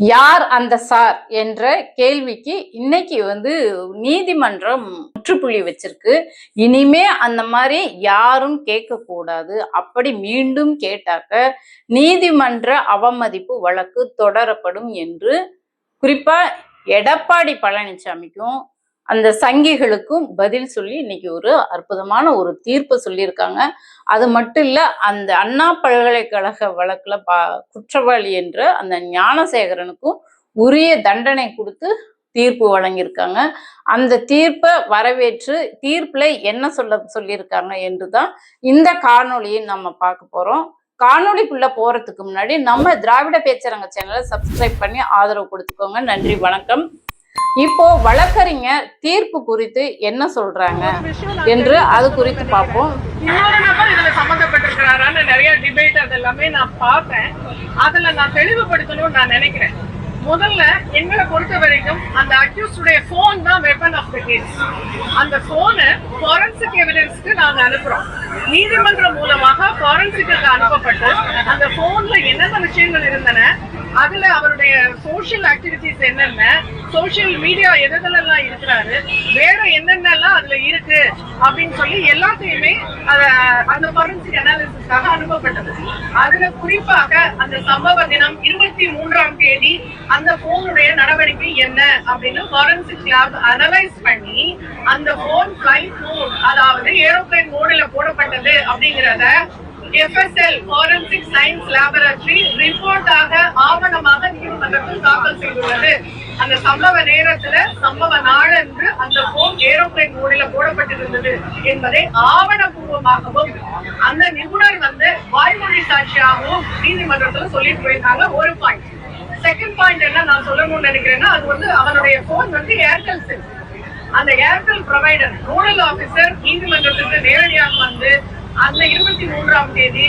யார் அந்த சார் என்ற கேள்விக்கு இன்னைக்கு வந்து நீதிமன்றம் முற்றுப்புள்ளி வச்சிருக்கு. இனிமே அந்த மாதிரி யாரும் கேட்கக்கூடாது அப்படி மீண்டும் கேட்டாக்க நீதிமன்ற அவமதிப்பு வழக்கு தொடரப்படும் என்று குறிப்பா எடப்பாடி பழனிசாமிக்கும் அந்த சங்கிகளுக்கும் பதில் சொல்லி இன்னைக்கு ஒரு அற்புதமான ஒரு தீர்ப்பு சொல்லியிருக்காங்க. அது மட்டும் இல்லை அந்த அண்ணா பல்கலைக்கழக வழக்கில் பா குற்றவாளி என்ற அந்த ஞானசேகரனுக்கும் உரிய தண்டனை கொடுத்து தீர்ப்பு வழங்கியிருக்காங்க. அந்த தீர்ப்பை வரவேற்று தீர்ப்பில் என்ன சொல்ல சொல்லியிருக்காங்க என்று தான் இந்த காணொளியை நம்ம பார்க்க போகிறோம் காணொலிக்குள்ளே போகிறதுக்கு முன்னாடி நம்ம திராவிட பேச்சரங்க சேனலை சப்ஸ்கிரைப் பண்ணி ஆதரவு கொடுத்துக்கோங்க. நன்றி வணக்கம். இப்போ வழக்கறிஞர் தீர்ப்பு குறித்து என்ன சொல்றாங்க என்று அது குறித்து பார்ப்போம். இன்னொரு நபர் இதுல சம்பந்தப்பட்டிருக்கிறாரான்னு நிறைய டிபேட் அது எல்லாமே நான் பார்த்தேன் அதுல நான் தெளிவுபடுத்தணும்னு நான் நினைக்கிறேன். முதல்ல எங்களை பொறுத்த வரைக்கும் அந்த அக்யூஸ்டுடைய போன் தான் வெப்பன் ஆஃப் த கேஸ் அந்த போனை ஃபாரன்சிக் எவிடன்ஸ்க்கு நாங்க அனுப்புறோம். நீதிமன்றம் மூலமாக ஃபாரன்சிக்கு அனுப்பப்பட்டு அந்த போன்ல என்னென்ன விஷயங்கள் இருந்தன அதுல அவருடைய சோசியல் ஆக்டிவிட்டிஸ் என்னென்ன சோசியல் மீடியா எதெல்லாம் இருக்கிறாரு வேற என்னென்னலாம் அதுல இருக்கு அப்படின்னு சொல்லி எல்லாத்தையுமே அத அந்த ஃபாரன்சிக் அனாலிசிஸ்க்காக அனுப்பப்பட்டது. அதுல குறிப்பாக அந்த சம்பவ தினம் இருபத்தி மூன்றாம் தேதி அந்த போனுடைய நடவடிக்கை என்ன அப்படின்னு ஃபாரன்சிக் லேப் அனலைஸ் பண்ணி அந்த போன் பிளைட் மோட் அதாவது ஏரோப்ளைன் மோடில் போடப்பட்டது அப்படிங்கிறத எஃப்எஸ்எல் போரன்சிக் சயின்ஸ் லேபரட்டரி ரிப்போர்ட்டாக ஆவணமாக நீதிமன்றத்தில் தாக்கல் செய்துள்ளது. அந்த சம்பவ நேரத்துல சம்பவ நாளன்று அந்த போன் ஏரோப்ளைன் மோடில போடப்பட்டிருந்தது என்பதை ஆவணபூர்வமாகவும் அந்த நிபுணர் வந்து வாய்மொழி சாட்சியாகவும் நீதிமன்றத்துல சொல்லிட்டு போயிருக்காங்க. ஒரு பாயிண்ட் செகண்ட் பாயிண்ட் என்ன நான் சொல்லணும்னு நினைக்கிறேன்னா அது வந்து அவனுடைய போன் வந்து ஏர்டெல் சிம் அந்த ஏர்டெல் ப்ரொவைடர் ரூரல் ஆபீசர் நீதிமன்றத்துக்கு நேரடியாக வந்து அந்த இருபத்தி மூன்றாம் தேதி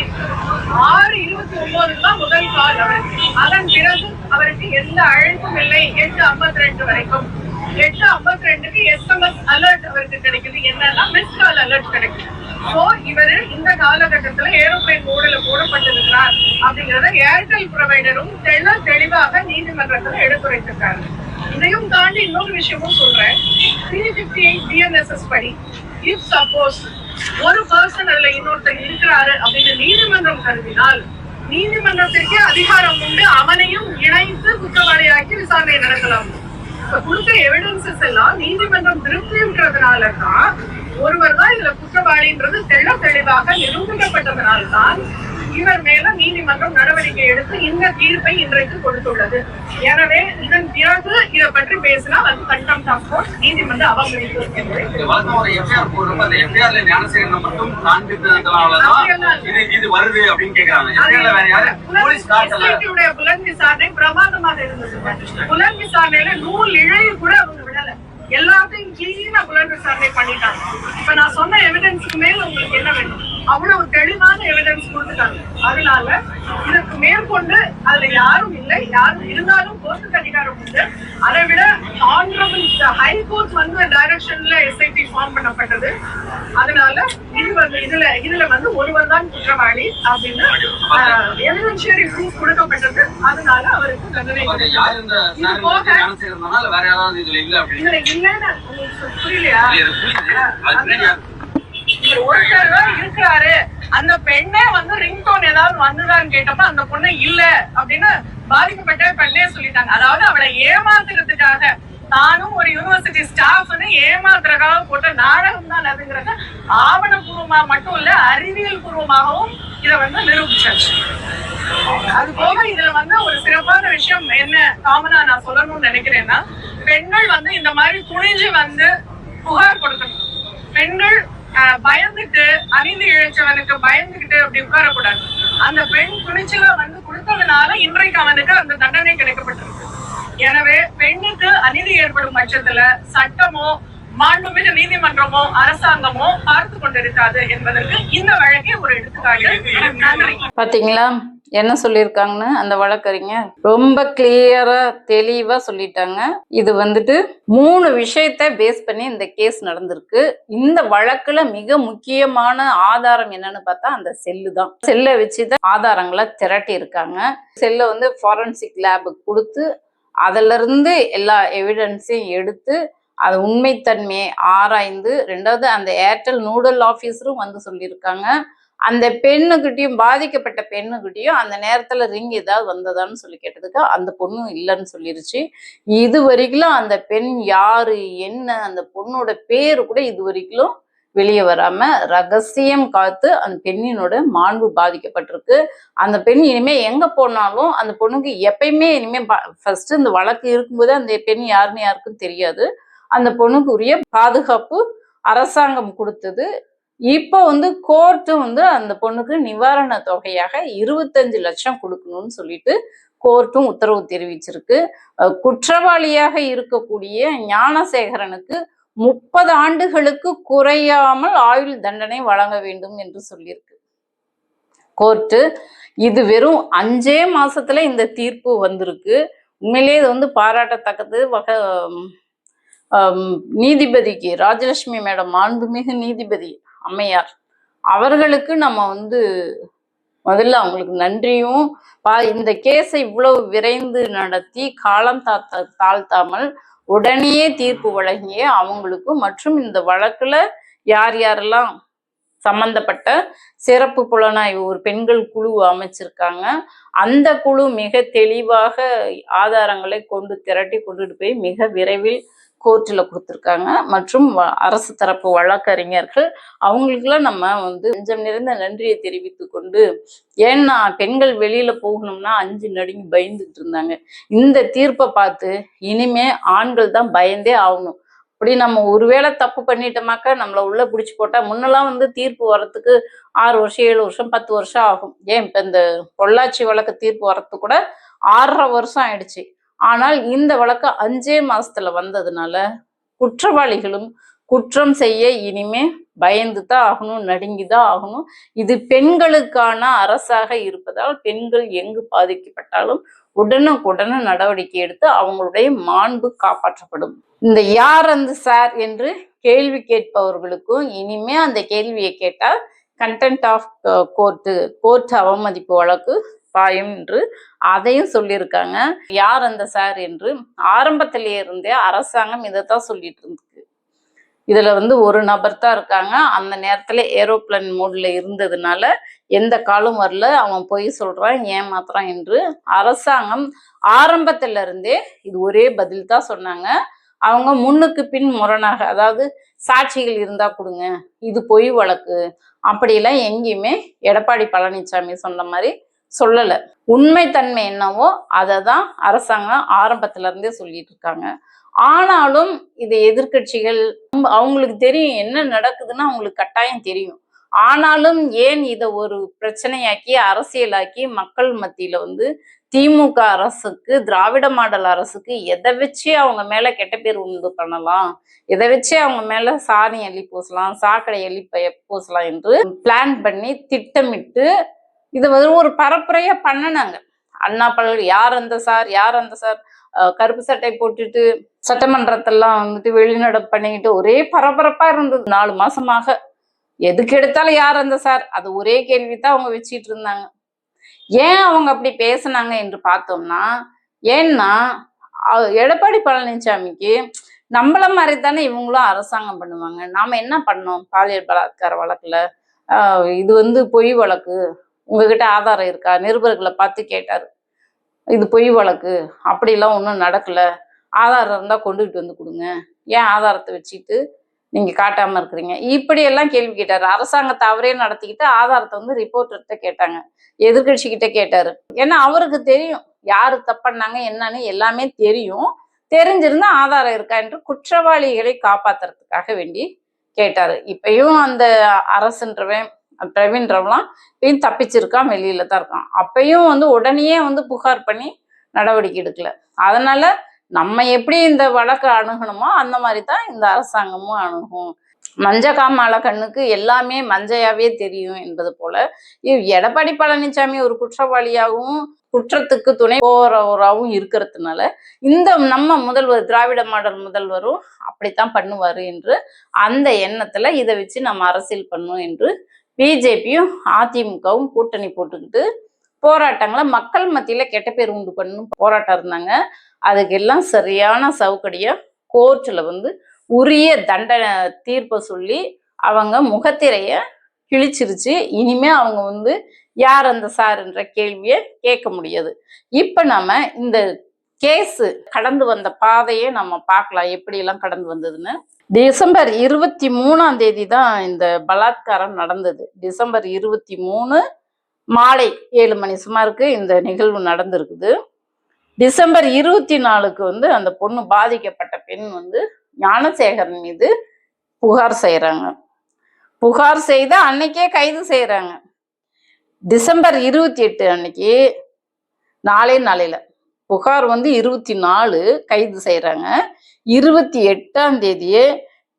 ஆறு இருபத்தி ஒன்பது தான் முதல் கால் அவருக்கு. அதன் பிறகு அவருக்கு எந்த அழைப்பும் இல்லை. எட்டு ஐம்பத்தி ரெண்டு வரைக்கும். எட்டு ஐம்பத்தி ரெண்டுக்கு எஸ்எம்எஸ் அலர்ட் அவருக்கு கிடைக்குது. என்னன்னா மிஸ் கால் அலர்ட் கிடைக்குது. சோ இவரு இந்த காலகட்டத்துல ஏரோப்ளைன் மோடல போடப்பட்டிருக்கிறார் அப்படிங்கறத ஏர்டெல் ப்ரொவைடரும் தெள தெளிவாக நீதிமன்றத்துல எடுத்துரைத்திருக்காரு. இதையும் தாண்டி இன்னொரு விஷயமும் சொல்றேன். த்ரீ பிப்டி எயிட் டிஎன்எஸ்எஸ் படி இஃப் சப்போஸ் ஒரு பர்சன் அதுல இன்னொருத்தர் இருக்கிறாரு அப்படின்னு நீதிமன்றம் கருதினால் நீதிமன்றத்திற்கே அதிகாரம் உண்டு. அவனையும் இணைத்து குற்றவாளியாக்கி விசாரணை நடத்தலாம். இப்ப கொடுத்த எவிடன்சஸ் எல்லாம் நீதிமன்றம் திருப்தி இருக்கிறதுனால தான் ஒருவர் தான் இதுல குற்றவாளின்றது தெள்ள தெளிவாக நிரூபிக்கப்பட்டதனால்தான் இவர் மேல நீதிமன்றம் நடவடிக்கை எடுத்து இந்த தீர்ப்பை இன்றைக்கு கொடுத்துள்ளது. எனவே இதன் பிறகு இதை பற்றி பேசினா அது கண்டம் டாக்டர் நீதிமன்ற அவமதிப்பு மட்டும் காண்பித்ததுனாலதான் இது வருது அப்படின்னு கேக்குறாங்க. புலன் விசாரணை பிரமாதமாக இருந்தது. புலன் விசாரணையில நூல் இழைய கூட அவங்க விடல. எல்லாத்தையும் கிளீனா புலன் விசாரணை பண்ணிட்டாங்க. இப்ப நான் சொன்ன எவிடன்ஸ்க்கு மேல உங்களுக்கு என்ன வேணும்? அவ்வளவு தெளிவான எவிடன்ஸ் கொடுத்துட்டாங்க. அதனால இதற்கு மேற்கொண்டு அதுல யாரும் இல்லை. யாரும் இருந்தாலும் கோர்ட்டுக்கு அதிகாரம் உண்டு. அதை விட ஆனரபிள் ஹை கோர்ட் வந்து டைரக்ஷன்ல எஸ்ஐடி ஃபார்ம் பண்ணப்பட்டது. அதனால இது வந்து இதுல இதுல வந்து ஒருவர் தான் குற்றவாளி அப்படின்னு எவிடென்ஷியரி ப்ரூஃப் கொடுக்கப்பட்டது. அதனால அவருக்கு தண்டனை இது போக இதுல இல்லைன்னு புரியலையா? ஒருத்தர் இருக்கிறாரு. அந்த பெண்ணே வந்து ரிங்டோன் ஏதாவது வந்துதான்னு கேட்டப்ப அந்த பொண்ணு இல்ல அப்படின்னு பாதிக்கப்பட்ட பெண்ணே சொல்லிட்டாங்க. அதாவது அவளை ஏமாத்துறதுக்காக தானும் ஒரு யூனிவர்சிட்டி ஸ்டாஃப்னு ஏமாத்துறதுக்காக போட்ட நாடகம் தான் அதுங்கிறத ஆவணபூர்வமா மட்டும் இல்ல அறிவியல் பூர்வமாகவும் இதை வந்து நிரூபிச்சாச்சு. அது போக இதுல வந்து ஒரு சிறப்பான விஷயம் என்ன காமனா நான் சொல்லணும்னு நினைக்கிறேன்னா பெண்கள் வந்து இந்த மாதிரி துணிஞ்சு வந்து புகார் கொடுக்கணும். பெண்கள் பயந்துட்டு அநீதி இழைச்சவனுக்கு பயந்துகிட்டு அப்படி உட்காரக்கூடாது. அந்த பெண் துணிச்சல வந்து கொடுத்ததுனால இன்றைக்கு அவனுக்கு அந்த தண்டனை கிடைக்கப்பட்டிருக்கு. எனவே பெண்ணுக்கு அநீதி ஏற்படும் பட்சத்துல சட்டமோ மாண்புமிகு நீதிமன்றமோ அரசாங்கமோ பார்த்து கொண்டிருக்காது என்பதற்கு இந்த வழக்கே ஒரு எடுத்துக்காட்டு. நன்றி பாத்தீங்களா? என்ன சொல்லியிருக்காங்கன்னு அந்த வழக்கறிஞர் ரொம்ப கிளியரா தெளிவா சொல்லிட்டாங்க. இது வந்துட்டு மூணு விஷயத்த பேஸ் பண்ணி இந்த கேஸ் நடந்திருக்கு. இந்த வழக்குல மிக முக்கியமான ஆதாரம் என்னன்னு பார்த்தா அந்த செல்லு தான் செல்லை வச்சுதான் ஆதாரங்களை திரட்டி இருக்காங்க செல்லை வந்து ஃபாரன்சிக் லேபுக்கு கொடுத்து அதுல இருந்து எல்லா எவிடன்ஸையும் எடுத்து அது உண்மைத்தன்மையை ஆராய்ந்து ரெண்டாவது அந்த ஏர்டெல் நூடல் ஆஃபீஸரும் வந்து சொல்லியிருக்காங்க. அந்த பெண்ணுக்கிட்டையும் பாதிக்கப்பட்ட பெண்ணுக்கிட்டையும் அந்த நேரத்துல ரிங் ஏதாவது வந்ததான்னு சொல்லி கேட்டதுக்கு அந்த பொண்ணும் இல்லைன்னு சொல்லிருச்சு. இது வரைக்கும் அந்த பெண் யாரு என்ன அந்த பொண்ணோட பேர் கூட இது வரைக்கும் வெளியே வராம ரகசியம் காத்து அந்த பெண்ணினோட மாண்பு பாதிக்கப்பட்டிருக்கு. அந்த பெண் இனிமே எங்க போனாலும் அந்த பொண்ணுக்கு எப்பயுமே இனிமே ஃபர்ஸ்ட் இந்த வழக்கு இருக்கும்போது அந்த பெண் யாருன்னு யாருக்கும் தெரியாது. அந்த பொண்ணுக்கு உரிய பாதுகாப்பு அரசாங்கம் கொடுத்தது. இப்போ வந்து கோர்ட்டு வந்து அந்த பொண்ணுக்கு நிவாரண தொகையாக இருபத்தஞ்சு லட்சம் கொடுக்கணும்னு சொல்லிட்டு கோர்ட்டும் உத்தரவு தெரிவிச்சிருக்கு. குற்றவாளியாக இருக்கக்கூடிய ஞானசேகரனுக்கு முப்பது ஆண்டுகளுக்கு குறையாமல் ஆயுள் தண்டனை வழங்க வேண்டும் என்று சொல்லியிருக்கு. கோர்ட்டு இது வெறும் அஞ்சே மாசத்துல இந்த தீர்ப்பு வந்திருக்கு. உண்மையிலே இது வந்து பாராட்டத்தக்கது. வக நீதிபதிக்கு ராஜலட்சுமி மேடம் மாண்புமிகு நீதிபதி அம்மையார். அவர்களுக்கு நம்ம வந்து முதல்ல அவங்களுக்கு நன்றியும் பா இந்த கேஸை இவ்வளவு விரைந்து நடத்தி காலம் தாத்த தாழ்த்தாமல் உடனே தீர்ப்பு வழங்கிய அவங்களுக்கும் மற்றும் இந்த வழக்குல யார் யாரெல்லாம் சம்பந்தப்பட்ட சிறப்பு புலனாய்வு ஒரு பெண்கள் குழு அமைச்சிருக்காங்க. அந்த குழு மிக தெளிவாக ஆதாரங்களை கொண்டு திரட்டி கொண்டுட்டு போய் மிக விரைவில் கோர்ட்டில் கொடுத்துருக்காங்க. மற்றும் வ- அரசு தரப்பு வழக்கறிஞர்கள் அவங்களுக்கெல்லாம் நம்ம வந்து கொஞ்சம் நிறைந்த நன்றியை தெரிவித்து கொண்டு ஏன்னா பெண்கள் வெளியில போகணும்னா அஞ்சு நடுங்கி பயந்துட்டு இருந்தாங்க. இந்த தீர்ப்பை பார்த்து இனிமே ஆண்கள் தான் பயந்தே ஆகணும். அப்படி நம்ம ஒருவேளை தப்பு பண்ணிட்டோமாக்கா நம்மளை உள்ள பிடிச்சி போட்டா முன்னெல்லாம் வந்து தீர்ப்பு வரத்துக்கு ஆறு வருஷம் ஏழு வருஷம் பத்து வருஷம் ஆகும். ஏன் இப்ப இந்த பொள்ளாச்சி வழக்கு தீர்ப்பு வர்றதுக்கு கூட ஆறரை வருஷம் ஆயிடுச்சு. ஆனால் இந்த வழக்கு அஞ்சே மாசத்துல வந்ததுனால குற்றவாளிகளும் குற்றம் செய்ய இனிமே பயந்து தான் ஆகணும் நடுங்கி தான் ஆகணும். இது பெண்களுக்கான அரசாக இருப்பதால் பெண்கள் எங்கு பாதிக்கப்பட்டாலும் உடனுக்குடனே நடவடிக்கை எடுத்து அவங்களுடைய மாண்பு காப்பாற்றப்படும். இந்த யார் அந்த சார் என்று கேள்வி கேட்பவர்களுக்கும் இனிமே அந்த கேள்வியை கேட்டால் கண்டென்ட் ஆஃப் கோர்ட்டு கோர்ட் அவமதிப்பு வழக்கு பாயும் என்று அதையும் சொல்லியிருக்காங்க. யார் அந்த சார் என்று ஆரம்பத்திலே இருந்தே அரசாங்கம் இதைத்தான் சொல்லிட்டு இருந்துக்கு இதுல வந்து ஒரு நபர் தான் இருக்காங்க. அந்த நேரத்துல ஏரோப்ளேன் மோட்ல இருந்ததுனால எந்த காலும் வரல. அவன் பொய் சொல்றான் ஏமாத்துறான் என்று அரசாங்கம் ஆரம்பத்துல இருந்தே இது ஒரே பதில் தான் சொன்னாங்க. அவங்க முன்னுக்கு பின் முரணாக அதாவது சாட்சிகள் இருந்தா கொடுங்க இது பொய் வழக்கு அப்படியெல்லாம் எங்கேயுமே எடப்பாடி பழனிசாமி சொன்ன மாதிரி சொல்லல. உண்மைத்தன்மை என்னவோ அதை தான் அரசாங்கம் ஆரம்பத்துல இருந்தே சொல்லிட்டு இருக்காங்க ஆனாலும் இது எதிர்க்கட்சிகள் அவங்களுக்கு தெரியும் என்ன நடக்குதுன்னு அவங்களுக்கு கட்டாயம் தெரியும். ஆனாலும் ஏன் இதை ஒரு பிரச்சனையாக்கி அரசியலாக்கி மக்கள் மத்தியில வந்து திமுக அரசுக்கு திராவிட மாடல் அரசுக்கு எதை வச்சு அவங்க மேல கெட்ட பேர் உண்டு பண்ணலாம் எதை வச்சு அவங்க மேல சாணி அள்ளி பூசலாம் சாக்கடை அள்ளி பூசலாம் என்று பிளான் பண்ணி திட்டமிட்டு இது வந்து ஒரு பரப்புரையா பண்ணினாங்க. அண்ணா பல்கலை யார் அந்த சார்? யார் அந்த சார்? கருப்பு சட்டை போட்டுட்டு சட்டமன்றத்தெல்லாம் வந்துட்டு வெளிநடப்பு பண்ணிக்கிட்டு ஒரே பரபரப்பா இருந்தது. நாலு மாசமாக. எதுக்கு எடுத்தாலும் யார் அந்த சார்? அது ஒரே கேள்வி தான் அவங்க வச்சிட்டு இருந்தாங்க. ஏன் அவங்க அப்படி பேசுனாங்க என்று பார்த்தோம்னா ஏன்னா எடப்பாடி பழனிசாமிக்கு நம்மள மாதிரி தானே இவங்களும் அரசாங்கம் பண்ணுவாங்க. நாம என்ன பண்ணோம்? பாலியல் பலாத்கார வழக்குல? ஆஹ் இது வந்து பொய் வழக்கு. உங்ககிட்ட ஆதாரம் இருக்கா? நிருபர்களை பார்த்து கேட்டார். இது பொய் வழக்கு. அப்படிலாம் ஒன்றும் நடக்கல. ஆதாரம் இருந்தால் கொண்டுகிட்டு வந்து கொடுங்க. ஏன் ஆதாரத்தை வச்சுட்டு நீங்கள் காட்டாமல் இருக்கிறீங்க? இப்படியெல்லாம் கேள்வி கேட்டார். அரசாங்கத்தை அவரே நடத்திக்கிட்டு ஆதாரத்தை வந்து ரிப்போர்ட்டர்கிட்ட கேட்டாங்க. எதிர்கட்சிக்கிட்ட கேட்டார். ஏன்னா அவருக்கு தெரியும். யார் தப்பண்ணாங்க என்னன்னு எல்லாமே தெரியும். தெரிஞ்சிருந்தா ஆதாரம் இருக்கா என்று குற்றவாளிகளை காப்பாத்துறதுக்காக வேண்டி கேட்டார். இப்பயும் அந்த அரசுன்றவன் பிரவீன்றவெல்லாம் இப்பயும் தப்பிச்சிருக்கான் வெளியில தான் இருக்கான். அப்பயும் வந்து உடனே வந்து புகார் பண்ணி நடவடிக்கை எடுக்கல. அதனால நம்ம எப்படி இந்த வழக்கை அணுகணுமோ அந்த மாதிரி தான் இந்த அரசாங்கமும் அணுகும். மஞ்ச காமால கண்ணுக்கு எல்லாமே மஞ்சையாவே தெரியும் என்பது போல எடப்பாடி பழனிசாமி ஒரு குற்றவாளியாகவும் குற்றத்துக்கு துணை போறவராகவும் இருக்கிறதுனால இந்த நம்ம முதல்வர் திராவிட மாடல் முதல்வரும் அப்படித்தான் பண்ணுவாரு என்று அந்த எண்ணத்துல இதை வச்சு நம்ம அரசியல் பண்ணும் என்று பிஜேபியும் அதிமுகவும் கூட்டணி போட்டுக்கிட்டு போராட்டங்களை மக்கள் மத்தியில் கெட்ட பேர் உண்டு பண்ணும் போராட்டம் இருந்தாங்க. அதுக்கெல்லாம் சரியான சவுக்கடியாக கோர்ட்டில் வந்து உரிய தண்டனை தீர்ப்பை சொல்லி அவங்க முகத்திரையை கிழிச்சிருச்சு. இனிமே அவங்க வந்து யார் அந்த சார்ன்ற கேள்வியை கேட்க முடியாது. இப்போ நம்ம இந்த கேஸு கடந்து வந்த பாதையை நம்ம பார்க்கலாம். எப்படியெல்லாம் கடந்து வந்ததுன்னு? டிசம்பர் இருபத்தி மூணாம் தேதி தான் இந்த பலாத்காரம் நடந்தது. டிசம்பர் இருபத்தி மூணு மாலை ஏழு மணி சுமாருக்கு இந்த நிகழ்வு நடந்திருக்குது. டிசம்பர் இருபத்தி நாலுக்கு வந்து அந்த பொண்ணு பாதிக்கப்பட்ட பெண் வந்து ஞானசேகரன் மீது புகார் செய்கிறாங்க புகார் செய்து அன்னைக்கே கைது செய்கிறாங்க டிசம்பர் இருபத்தி எட்டு அன்னைக்கு நாளே நாளையில். புகார் வந்து இருபத்தி நாலு கைது செய்கிறாங்க இருபத்தி எட்டாம் தேதியே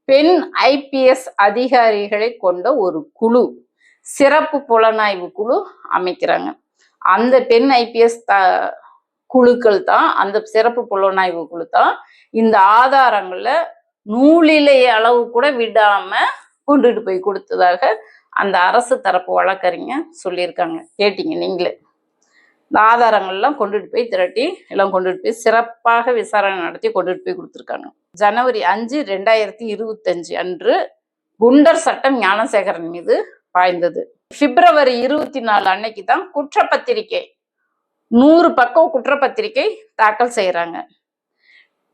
பெண் ஐபிஎஸ் அதிகாரிகளை கொண்ட ஒரு குழு சிறப்பு புலனாய்வு குழு அமைக்கிறாங்க. அந்த பெண் ஐபிஎஸ் த குழுக்கள் தான் அந்த சிறப்பு புலனாய்வு குழு தான் இந்த ஆதாரங்களை நூலிலை அளவு கூட விடாம கொண்டுட்டு போய் கொடுத்ததாக அந்த அரசு தரப்பு வழக்கறிஞர் சொல்லியிருக்காங்க. கேட்டீங்க நீங்களே. ஆதாரங்கள்லாம் கொண்டுட்டு போய் திரட்டி எல்லாம் கொண்டுட்டு போய் சிறப்பாக விசாரணை நடத்தி கொண்டுட்டு போய் கொடுத்துருக்காங்க. ஜனவரி அஞ்சு ரெண்டாயிரத்தி இருபத்தஞ்சு அன்று குண்டர் சட்டம் ஞானசேகரன் மீது பாய்ந்தது. பிப்ரவரி இருபத்தி நாலு அன்னைக்கு தான் குற்றப்பத்திரிகை நூறு பக்கம் குற்றப்பத்திரிகை தாக்கல் செய்கிறாங்க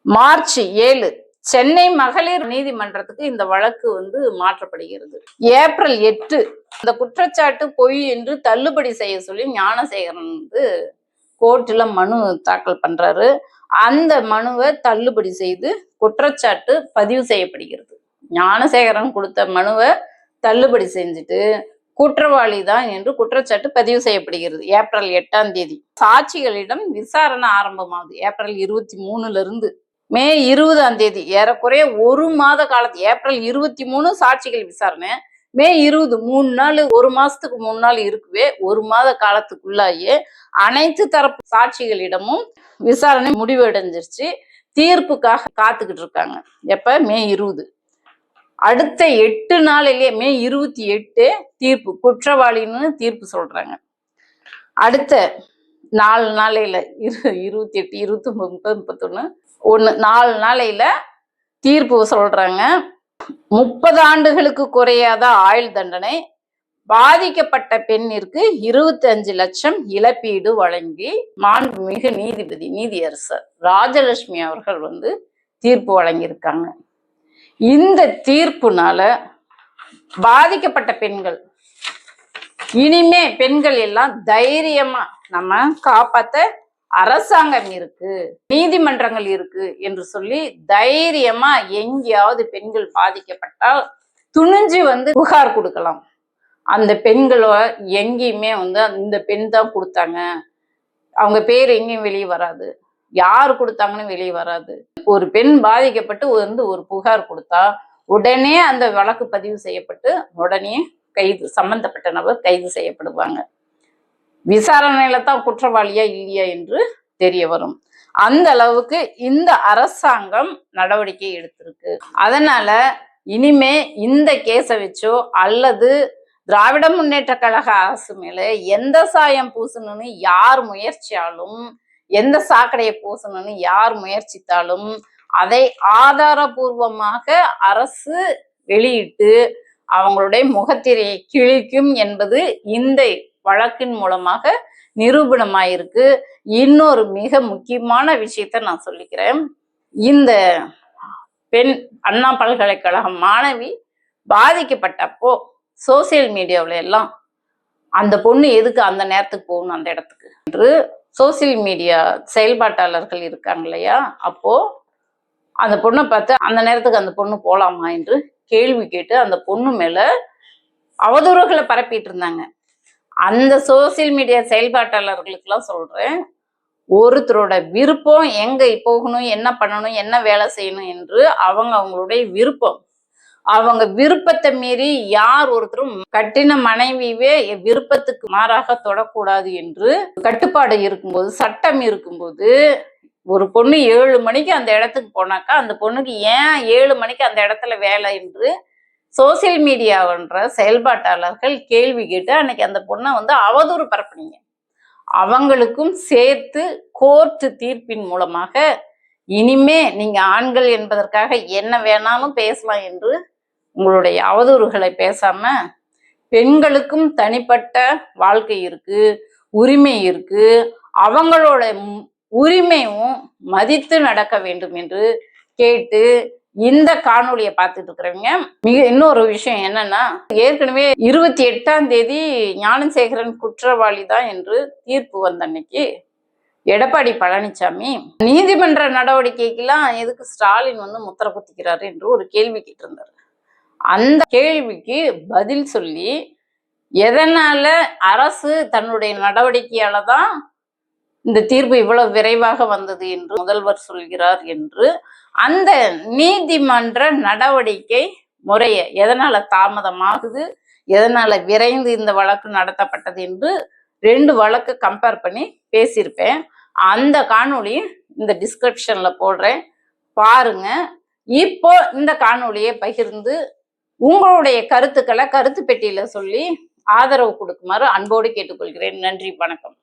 மார்ச் ஏழு சென்னை மகளிர் நீதிமன்றத்துக்கு இந்த வழக்கு வந்து மாற்றப்படுகிறது. ஏப்ரல் எட்டு இந்த குற்றச்சாட்டு பொய் என்று தள்ளுபடி செய்ய சொல்லி ஞானசேகரன் வந்து கோர்ட்டில் மனு தாக்கல் பண்றாரு. அந்த மனுவை தள்ளுபடி செய்து குற்றச்சாட்டு பதிவு செய்யப்படுகிறது. ஞானசேகரன் கொடுத்த மனுவை தள்ளுபடி செஞ்சுட்டு குற்றவாளி தான் என்று குற்றச்சாட்டு பதிவு செய்யப்படுகிறது. ஏப்ரல் எட்டாம் தேதி. சாட்சிகளிடம் விசாரணை ஆரம்பமாகுது. ஏப்ரல் இருபத்தி மூணுல இருந்து மே இருபதாம் தேதி ஏறக்குறைய ஒரு மாத காலத்து ஏப்ரல் இருபத்தி மூணு சாட்சிகள் விசாரணை. மே இருபது மூணு நாள் ஒரு மாசத்துக்கு மூணு நாள் இருக்குவே ஒரு மாத காலத்துக்குள்ளாயே அனைத்து தரப்பு சாட்சிகளிடமும் விசாரணை முடிவடைஞ்சிருச்சு. தீர்ப்புக்காக காத்துக்கிட்டு இருக்காங்க. எப்ப? மே இருபது. அடுத்த எட்டு நாளிலேயே மே இருபத்தி எட்டு தீர்ப்பு குற்றவாளின்னு தீர்ப்பு சொல்றாங்க. அடுத்த நாலு நாளையில இரு இருபத்தி எட்டு இருபத்தி முப்பது முப்பத்தொன்னு ஒன்று நாலு நாளையில் தீர்ப்பு சொல்கிறாங்க முப்பது ஆண்டுகளுக்கு குறையாத ஆயுள் தண்டனை பாதிக்கப்பட்ட பெண்ணிற்கு இருபத்தஞ்சு லட்சம் இழப்பீடு வழங்கி மாண்புமிகு நீதிபதி நீதியரசர் ராஜலட்சுமி அவர்கள் வந்து தீர்ப்பு வழங்கியிருக்காங்க. இந்த தீர்ப்புனால பாதிக்கப்பட்ட பெண்கள் இனிமே பெண்கள் எல்லாம் தைரியமா நம்ம காப்பாற்ற அரசாங்கம் இருக்கு நீதிமன்றங்கள் இருக்கு என்று சொல்லி தைரியமா எங்கேயாவது பெண்கள் பாதிக்கப்பட்டால் துணிஞ்சு வந்து புகார் கொடுக்கலாம். அந்த பெண்களோ எங்கேயுமே வந்து இந்த பெண் தான் கொடுத்தாங்க. அவங்க பேர் எங்கேயும் வெளியே வராது. யார் கொடுத்தாங்கன்னு வெளியே வராது. ஒரு பெண் பாதிக்கப்பட்டு வந்து ஒரு புகார் கொடுத்தா உடனே அந்த வழக்கு பதிவு செய்யப்பட்டு உடனே கைது சம்பந்தப்பட்ட நபர் கைது செய்யப்படுவாங்க. விசாரணையில தான் குற்றவாளியா இல்லையா என்று தெரிய வரும். அந்த அளவுக்கு இந்த அரசாங்கம் நடவடிக்கை எடுத்திருக்கு. அதனால இனிமே இந்த கேஸை வச்சோ அல்லது திராவிட முன்னேற்ற கழக அரசு மேல எந்த சாயம் பூசணும்னு யார் முயற்சியாலும் எந்த சாக்கடையை பூசணும்னு யார் முயற்சித்தாலும் அதை ஆதாரபூர்வமாக அரசு வெளியிட்டு அவங்களுடைய முகத்திரையை கிழிக்கும் என்பது இந்த வழக்கின் மூலமாக நிரூபணமாயிருக்கு. இன்னொரு மிக முக்கியமான விஷயத்த நான் சொல்லிக்கிறேன். இந்த பெண் அண்ணா பல்கலைக்கழக மாணவி பாதிக்கப்பட்டப்போ சோசியல் மீடியாவில் எல்லாம் அந்த பொண்ணு எதுக்கு அந்த நேரத்துக்கு போகணும் அந்த இடத்துக்கு? என்று சோசியல் மீடியா செயல்பாட்டாளர்கள் இருக்காங்க இல்லையா? அப்போ அந்த பொண்ணை பார்த்து அந்த நேரத்துக்கு அந்த பொண்ணு போகலாமா என்று கேள்வி கேட்டு அந்த பொண்ணு மேல அவதூறுகளை பரப்பிட்டு இருந்தாங்க. அந்த சோசியல் மீடியா செயல்பாட்டாளர்களுக்கெல்லாம் சொல்றேன் ஒருத்தரோட விருப்பம் எங்கே போகணும் என்ன பண்ணணும் என்ன வேலை செய்யணும் என்று அவங்க அவங்களுடைய விருப்பம். அவங்க விருப்பத்தை மீறி யார் ஒருத்தரும் கட்டின மனைவியவே விருப்பத்துக்கு மாறாக தொடக்கூடாது என்று கட்டுப்பாடு இருக்கும்போது சட்டம் இருக்கும்போது ஒரு பொண்ணு ஏழு மணிக்கு அந்த இடத்துக்கு போனாக்கா அந்த பொண்ணுக்கு ஏன் ஏழு மணிக்கு அந்த இடத்துல வேலை என்று சோசியல் மீடியான்ற செயல்பாட்டாளர்கள் கேள்வி கேட்டு அன்னைக்கு அந்த பொண்ணை வந்து அவதூறு பரப்புனீங்க. அவங்களுக்கும் சேர்த்து கோர்ட்டு தீர்ப்பின் மூலமாக இனிமே நீங்க ஆண்கள் என்பதற்காக என்ன வேணாலும் பேசலாம் என்று உங்களுடைய அவதூறுகளை பேசாம பெண்களுக்கும் தனிப்பட்ட வாழ்க்கை இருக்கு உரிமை இருக்கு. அவங்களோட உரிமையும் மதித்து நடக்க வேண்டும் என்று கேட்டு இந்த காணொலியை பார்த்துட்டு இருக்கிறவங்க மிக இன்னொரு விஷயம் என்னன்னா ஏற்கனவே இருபத்தி எட்டாம் தேதி ஞானசேகரன் குற்றவாளி தான் என்று தீர்ப்பு வந்த அன்னைக்கு எடப்பாடி பழனிசாமி நீதிமன்ற நடவடிக்கைக்கெல்லாம் எதுக்கு ஸ்டாலின் வந்து முத்திர குத்திக்கிறாரு என்று ஒரு கேள்வி கேட்டிருந்தார். அந்த கேள்விக்கு பதில் சொல்லி எதனால அரசு தன்னுடைய நடவடிக்கையால தான் இந்த தீர்ப்பு இவ்வளவு விரைவாக வந்தது என்று முதல்வர் சொல்கிறார் என்று அந்த நீதிமன்ற நடவடிக்கை முறைய. எதனால தாமதமாகுது? எதனால விரைந்து இந்த வழக்கு நடத்தப்பட்டது என்று ரெண்டு வழக்கு கம்பேர் பண்ணி பேசியிருப்பேன். அந்த காணொளி இந்த டிஸ்கிரிப்ஷன்ல போடுறேன். பாருங்க. இப்போ இந்த காணொளியை பகிர்ந்து உங்களுடைய கருத்துக்களை கருத்து பெட்டியில சொல்லி ஆதரவு கொடுக்குமாறு அன்போடு கேட்டுக்கொள்கிறேன். நன்றி வணக்கம்.